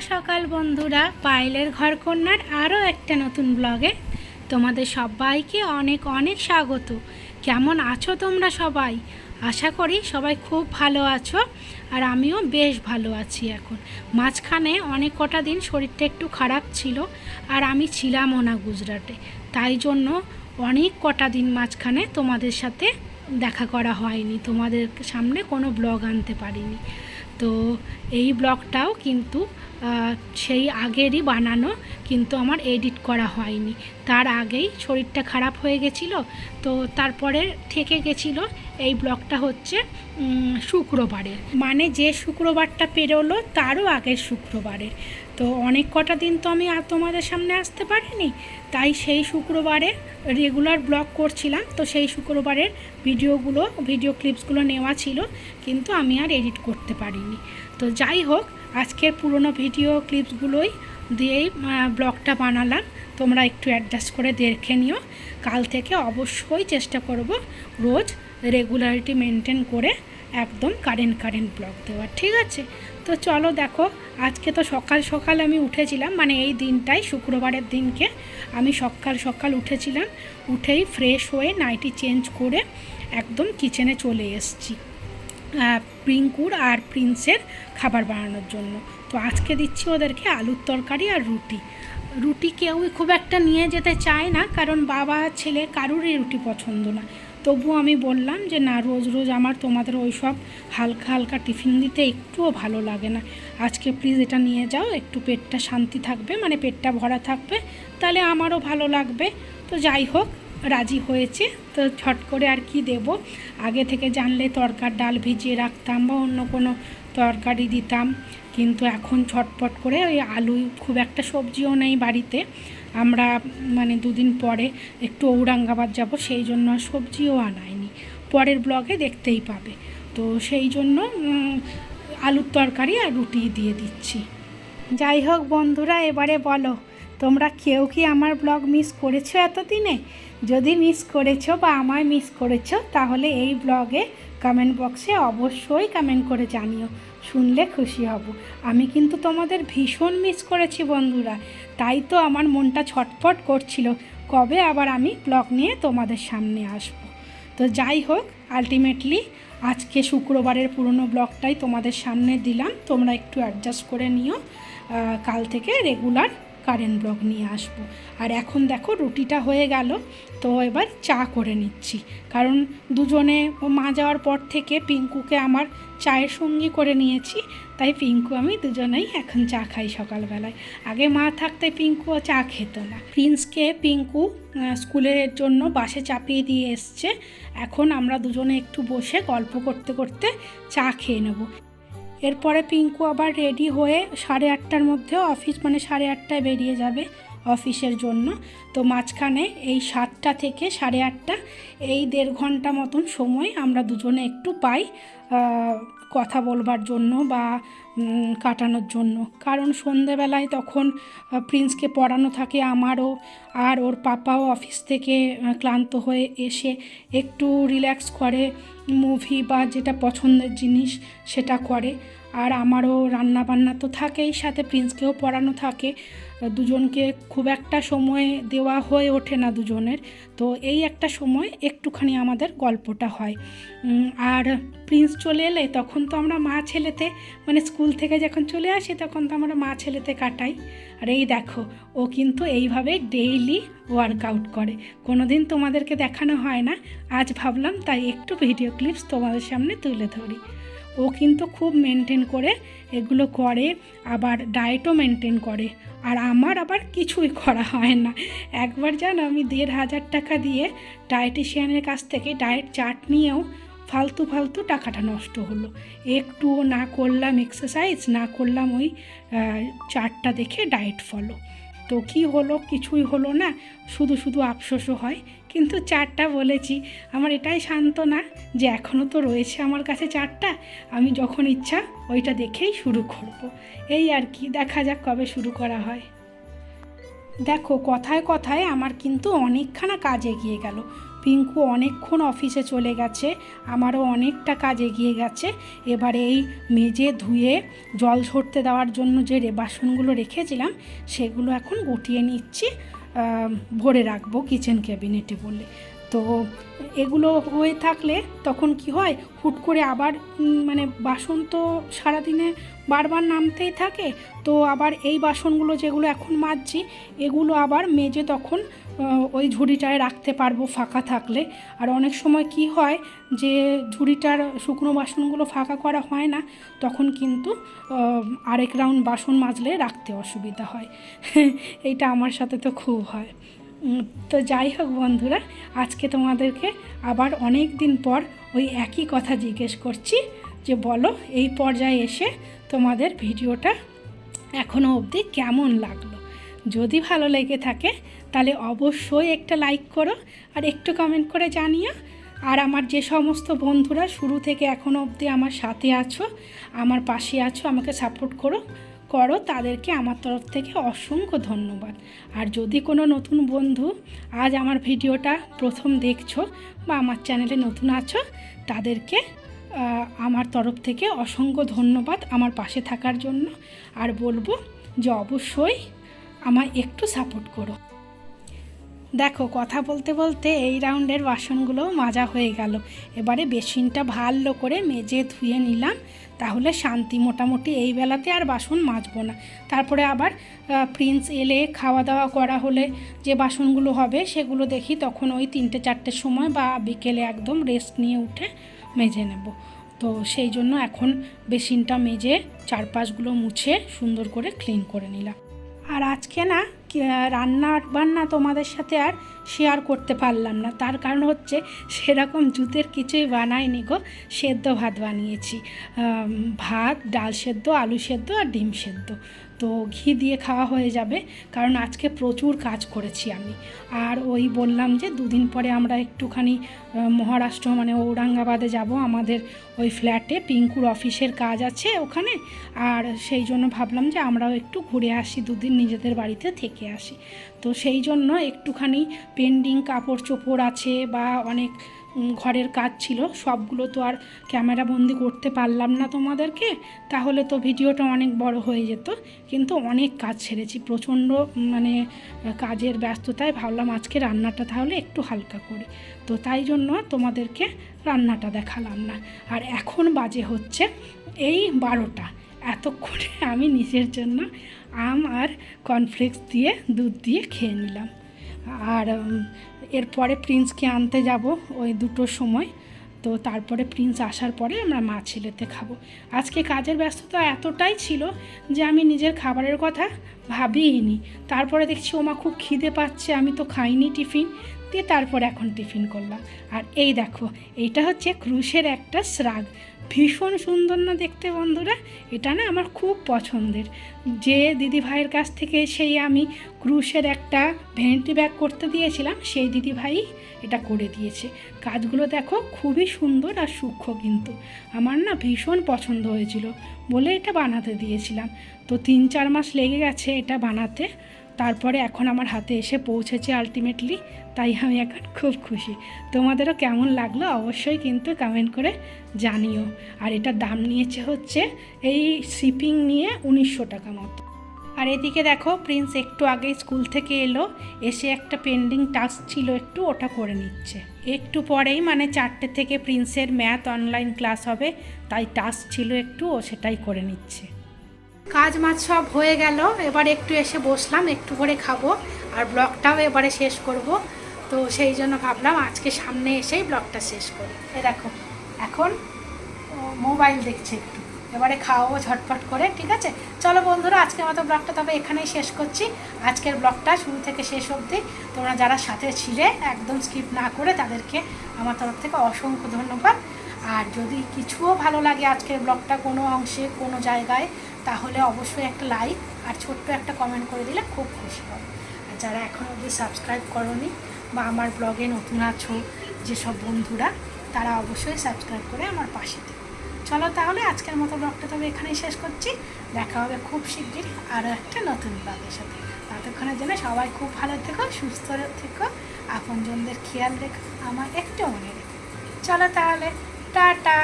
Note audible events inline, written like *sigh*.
সকাল বন্ধুরা, পায়েলের ঘর কন্যার আরও একটা নতুন ব্লগে তোমাদের সবাইকে অনেক অনেক স্বাগত। কেমন আছো তোমরা সবাই? আশা করি সবাই খুব ভালো আছো আর আমিও বেশ ভালো আছি এখন। মাঝখানে অনেক কটা দিন শরীরটা একটু খারাপ ছিল আর আমি ছিলামও না গুজরাটে। তাই জন্য অনেক কটা দিন মাঝখানে তোমাদের সাথে দেখা করা হয়নি, তোমাদের সামনে কোনো ব্লগ আনতে পারিনি। তো এই ব্লগটাও কিন্তু সেই আগেরই বানানো কিন্তু আমার এডিট করা হয়নি। তার আগেই শরীরটা খারাপ হয়ে গেছিল, তো তারপরে থেকে গেছিল এই ব্লগটা হচ্ছে শুক্রবারের মানে যে শুক্রবারটা পেরোলো, তারও আগের শুক্রবারের তো অনেক কটা দিন তো আমি আর তোমাদের সামনে আসতে পারিনি, তাই সেই শুক্রবারে রেগুলার ব্লগ করছিলাম। তো সেই শুক্রবারের ভিডিওগুলো ভিডিও ক্লিপসগুলো নেওয়া ছিল, কিন্তু আমি আর এডিট করতে পারিনি। তো যাই হোক, আজকের পুরনো ভিডিও ক্লিপসগুলোই দিয়েই ব্লগটা বানালাম। তোমরা একটু অ্যাডজাস্ট করে দেখে নিও। কাল থেকে অবশ্যই চেষ্টা করব রোজ রেগুলারিটি মেনটেন করে একদম কারেন্ট কারেন্ট ব্লগ দেওয়ার, ঠিক আছে? তো চলো দেখো, আজকে তো সকাল সকাল আমি উঠেছিলাম মানে এই দিনটাই, শুক্রবারের দিনকে আমি সকাল সকাল উঠেছিলাম, উঠেই ফ্রেশ হয়ে নাইটি চেঞ্জ করে একদম কিচেনে চলে এসেছি। প্রিঙ্কুর আর প্রিন্সের খাবার বানানোর জন্য। তো আজকে দিচ্ছি ওদেরকে আলুর তরকারি আর রুটি। রুটি কেউই খুব একটা নিয়ে যেতে চায় না, কারণ বাবা ছেলে কারুরই রুটি পছন্দ না। তবু আমি বললাম যে, না, রোজ রোজ আমার তোমাদের ওই সব হালকা হালকা টিফিন দিতে একটুও ভালো লাগে না। আজকে প্লিজ এটা নিয়ে যাও, একটু পেটটা শান্তি থাকবে মানে পেটটা ভরা থাকবে, তাহলে আমারও ভালো লাগবে। তো যাই হোক, রাজি হয়েছে। তো ছট করে আর কি দেব? আগে থেকে জানলে তরকার ডাল ভিজিয়ে রাখতাম বা অন্য কোনো তরকারি দিতাম। কিন্তু এখন ছটপট করে ওই আলু, খুব একটা সবজিও নেই বাড়িতে। আমরা মানে দুদিন পরে একটু ঔরঙ্গাবাদ যাব, সেই জন্য সবজিও আনায়নি পরের ব্লগে দেখতেই পাবে। তো সেই জন্য আলুর তরকারি আর রুটি দিয়ে দিচ্ছি। যাই হোক বন্ধুরা, এবারে বলো, তোমরা কেউ কি আমার ব্লগ মিস করেছ এতদিনে? যদি মিস করেছ বা আমায় মিস করেছ, তাহলে এই ব্লগে কমেন্ট বক্সে অবশ্যই কমেন্ট করে জানিও। শুনলে খুশি হব। আমি কিন্তু তোমাদের ভীষণ মিস করেছি বন্ধুরা। তাই তো আমার মনটা ছটফট করছিল। কবে আবার আমি ব্লগ নিয়ে তোমাদের সামনে আসব? তো যাই হোক আলটিমেটলি আজকে শুক্রবারের পুরনো ব্লগটাই তোমাদের সামনে দিলাম। তোমরা একটু অ্যাডজাস্ট করে নিও। কাল থেকে রেগুলার কারেন্ট ব্লগ নিয়ে আসব। আর এখন দেখো রুটিটা হয়ে গেল, তো এবার চা করে নিচ্ছি। কারণ দুজনে মা যাওয়ার পর থেকে পিঙ্কুকে আমার চায়ের সঙ্গী করে নিয়েছি, তাই পিঙ্কু আমি দুজনেই এখন চা খাই সকালবেলায়। আগে মা থাকতে পিঙ্কুও চা খেত না। প্রিন্সকে পিঙ্কু স্কুলের জন্য বাসে চাপিয়ে দিয়ে এসছে। এখন আমরা দুজনে একটু বসে গল্প করতে করতে চা খেয়ে নেব। এরপরে পিঙ্কু আবার রেডি হয়ে সাড়ে আটটার মধ্যে অফিস মানে সাড়ে আটটায় বেরিয়ে যাবে অফিসের জন্য। তো মাঝখানে এই সাতটা থেকে সাড়ে আটটা, এই দেড় ঘণ্টা মতন সময় আমরা দুজনে একটু পাই কথা বলবার জন্য বা কাটানোর জন্য। কারণ সন্ধেবেলায় তখন প্রিন্সকে পড়ানো থাকে আমারও, আর ওর পাপাও অফিস থেকে ক্লান্ত হয়ে এসে একটু রিল্যাক্স করে, মুভি বা যেটা পছন্দের জিনিস সেটা করে। আর আমারও রান্না বান্না তো থাকেই, সাথে প্রিন্সকেও পড়ানো থাকে। দুজনকে খুব একটা সময় দেওয়া হয়ে ওঠে না দুজনের। তো এই একটা সময় একটুখানি আমাদের গল্পটা হয়। আর প্রিন্স চলে এলে তখন তো আমরা মা ছেলেতে মানে স্কুল থেকে যখন চলে আসি তখন তো আমরা মা ছেলেতে কাটাই। আর এই দেখো, ও কিন্তু এইভাবে ডেইলি ওয়ার্কআউট করে। কোনো দিন তোমাদেরকে দেখানো হয় না। আজ ভাবলাম তাই একটু ভিডিও ক্লিপস তোমাদের সামনে তুলে ধরি। ও কিন্তু খুব মেনটেন করে, এগুলো করে, আবার ডায়েটও মেনটেন করে। আর আমার আবার কিছুই করা হয় না। একবার জানো, আমি দেড় হাজার টাকা দিয়ে ডায়েটিশিয়ানের কাছ থেকে ডায়েট চার্ট নিয়েও ফালতু ফালতু টাকাটা নষ্ট হলো। একটুও না করলাম এক্সারসাইজ না করলাম ওই চার্টটা দেখে ডায়েট ফলো তো কি হলো, কিছুই হলো না। শুধু শুধু আফসোসও হয়। কিন্তু চারটা বলেছি। আমার এটাই সান্ত্বনা যে এখনও তো রয়েছে আমার কাছে চারটা। আমি যখন ইচ্ছা ওইটা দেখেই শুরু করব। এই আর কি, দেখা যাক কবে শুরু করা হয়। দেখো, কথায় কথায় আমার কিন্তু অনেকখানা কাজ এগিয়ে গেল। পিঙ্কু অনেকক্ষণ অফিসে চলে গেছে, আমারও অনেকটা কাজ এগিয়ে গেছে। এবারে এই মেজে ধুয়ে জল ঝরতে দেওয়ার জন্য যে বাসনগুলো রেখেছিলাম, সেগুলো এখন গুটিয়ে নিচ্ছি। ভরে রাখব কিচেন ক্যাবিনেটে বলে তো এগুলো হয়ে থাকলে তখন কি হয়? হুট করে আবার মানে বাসন তো সারাদিনে বারবার নামতেই থাকে। তো আবার এই বাসনগুলো যেগুলো এখন মাজছি, এগুলো আবার মেজে তখন ওই ঝুড়িটায় রাখতে পারব ফাঁকা থাকলে। আর অনেক সময় কি হয় যে ঝুড়িটার শুকনো বাসনগুলো ফাঁকা করা হয় না, তখন কিন্তু আরেক রাউন্ড বাসন মাজলে রাখতে অসুবিধা হয়। *laughs* এইটা আমার সাথে তো খুব হয়। তো যাই হোক বন্ধুরা, আজকে তোমাদেরকে আবার অনেক দিন পর ওই একই কথা জিজ্ঞেস করছি যে বলো, এই পর্যায়ে এসে তোমাদের ভিডিওটা এখনও অবধি কেমন লাগল? যদি ভালো লেগে থাকে, তাহলে অবশ্যই একটা লাইক করো আর একটু কমেন্ট করে জানিও। আর আমার যে সমস্ত বন্ধুরা শুরু থেকে এখনও অবধি আমার সাথে আছো, আমার পাশে আছো, আমাকে সাপোর্ট করো। করো, তাদেরকে আমার তরফ থেকে অসংখ্য ধন্যবাদ। আর যদি কোনো নতুন বন্ধু আজ আমার ভিডিওটা প্রথম দেখছ বা আমার চ্যানেলে নতুন আছো, তাদেরকে আমার তরফ থেকে অসংখ্য ধন্যবাদ আমার পাশে থাকার জন্য। আর বলব যে অবশ্যই আমায় একটু সাপোর্ট করো। দেখো, কথা বলতে বলতে এই রাউন্ডের বাসনগুলো মাজা হয়ে গেল। এবারে বেসিনটা ভালো করে মেজে ধুয়ে নিলাম। তাহলে শান্তি, মোটামুটি এই বেলাতে আর বাসন মাজবো না। তারপরে আবার প্রিন্স এলে খাওয়া দাওয়া করা হলে যে বাসনগুলো হবে সেগুলো দেখি, তখন ওই তিনটে চারটের সময় বা বিকেলে একদম রেস্ট নিয়ে উঠে মেজে নেব। তো সেই জন্য এখন বেসিনটা মেজে চারপাশগুলো মুছে সুন্দর করে ক্লিন করে নিলাম। আর আজকে না রান্না বান্না তোমাদের সাথে আর শেয়ার করতে পারলাম না। তার কারণ হচ্ছে সেরকম জুতের কিছুই বানাইনি গো। সেদ্ধ ভাত বানিয়েছি। ভাত, ডাল সেদ্ধ, আলু সেদ্ধ আর ডিম সেদ্ধ। তো ঘি দিয়ে খাওয়া হয়ে যাবে। কারণ আজকে প্রচুর কাজ করেছি আমি। আর ওই বললাম যে দুদিন পরে আমরা একটুখানি মহারাষ্ট্র মানে ঔরঙ্গাবাদে যাব। আমাদের ওই ফ্ল্যাটে পিঙ্কুর অফিসের কাজ আছে ওখানে। আর সেই জন্য ভাবলাম যে আমরাও একটু ঘুরে আসি, দুদিন নিজেদের বাড়িতে থেকে আসি। তো সেই জন্য একটুখানি পেন্ডিং কাপড় চোপড় আছে বা অনেক ঘরের কাজ ছিল, সবগুলো তো আর ক্যামেরা বন্দি করতে পারলাম না তোমাদেরকে, তাহলে তো ভিডিওটা অনেক বড় হয়ে যেত। কিন্তু অনেক কাজ ছেড়েছি প্রচণ্ড মানে কাজের ব্যস্ততায় ভাবলাম আজকে রান্নাটা তাহলে একটু হালকা করি। তো তাই জন্য তোমাদেরকে রান্নাটা দেখালাম না। আর এখন বাজে হচ্ছে এই বারোটা। এতক্ষণে আমি নিজের জন্য আম আর কর্নফ্লেক্স দিয়ে, দুধ দিয়ে খেয়ে নিলাম। আর এরপরে প্রিন্সকে আনতে যাব ওই দুটোর সময়। তো তারপরে প্রিন্স আসার পরে আমরা মা ছেলেতে খাব। আজকে কাজের ব্যস্ততা এতটাই ছিল যে আমি নিজের খাবারের কথা ভাবিনি তারপরে দেখছি ওমা খুব খিদে পাচ্ছে, আমি তো খাইনি টিফিন। দিয়ে তারপর এখন টিফিন করলাম। আর এই দেখো, এইটা হচ্ছে ক্রুশের একটা শ্রাগ। ভীষণ সুন্দর না দেখতে বন্ধুরা? এটা না আমার খুব পছন্দের। যে দিদি ভাইয়ের কাছ থেকে সেই আমি ক্রুশের একটা ভ্যানিটি ব্যাগ করতে দিয়েছিলাম, সেই দিদি ভাই এটা করে দিয়েছে। কাজগুলো দেখো খুবই সুন্দর আর সূক্ষ্ম কিন্তু। আমার না ভীষণ পছন্দ হয়েছিল বলে এটা বানাতে দিয়েছিলাম। তো তিন চার মাস লেগে গেছে এটা বানাতে। তারপরে এখন আমার হাতে এসে পৌঁছেছে আলটিমেটলি তাই আমি এখন খুব খুশি। তোমাদেরও কেমন লাগল অবশ্যই কিন্তু কমেন্ট করে জানিও। আর এটার দাম নিয়েছে হচ্ছে এই শিপিং নিয়ে উনিশশো টাকা মতো। আর এদিকে দেখো প্রিন্স একটু আগে স্কুল থেকে এলো, এসে একটা পেন্ডিং টাস্ক ছিল একটু, ওটা করে নিচ্ছে। একটু পরেই মানে চারটে থেকে প্রিন্সের ম্যাথ অনলাইন ক্লাস হবে, তাই টাস্ক ছিল একটু, ও সেটাই করে নিচ্ছে। কাজ মাছ সব হয়ে গেল, এবার একটু এসে বসলাম, একটু করে খাব, আর ব্লগটাও এবারে শেষ করব। তো সেই জন্য ভাবলাম আজকে সামনে এসেই ব্লগটা শেষ করি। এ দেখো, এখন মোবাইল দেখছে একটু। এবারে খাওয়াবো ঝটপট করে, ঠিক আছে? চলো বন্ধুরা, আজকের মতো ব্লগটা তবে এখানেই শেষ করছি। আজকের ব্লগটা শুরু থেকে শেষ অবধি তোমরা যারা সাথে ছিলে, একদম স্কিপ না করে তাদেরকে আমার তরফ থেকে অসংখ্য ধন্যবাদ। আর যদি কিছুও ভালো লাগে আজকের ব্লগটা কোনো অংশে, কোনো জায়গায়, তাহলে অবশ্যই একটা লাইক আর ছোট্ট একটা কমেন্ট করে দিলে খুব খুশি হবে। আর যারা এখন অবধি সাবস্ক্রাইব করনি বা আমার ব্লগে নতুন আছো যেসব বন্ধুরা, তারা অবশ্যই সাবস্ক্রাইব করে আমার পাশে থেকো। চলো তাহলে আজকের মতো ব্লগটা তবে এখানেই শেষ করছি। দেখা হবে খুব শিগগিরই আরও একটা নতুন ব্লগের সাথে। ততক্ষণের জন্য সবাই খুব ভালো থেকো, সুস্থ থেকো, আপনজনদের খেয়াল রেখো, আমার একটু মনে রেখো। চলো তাহলে, টাটা!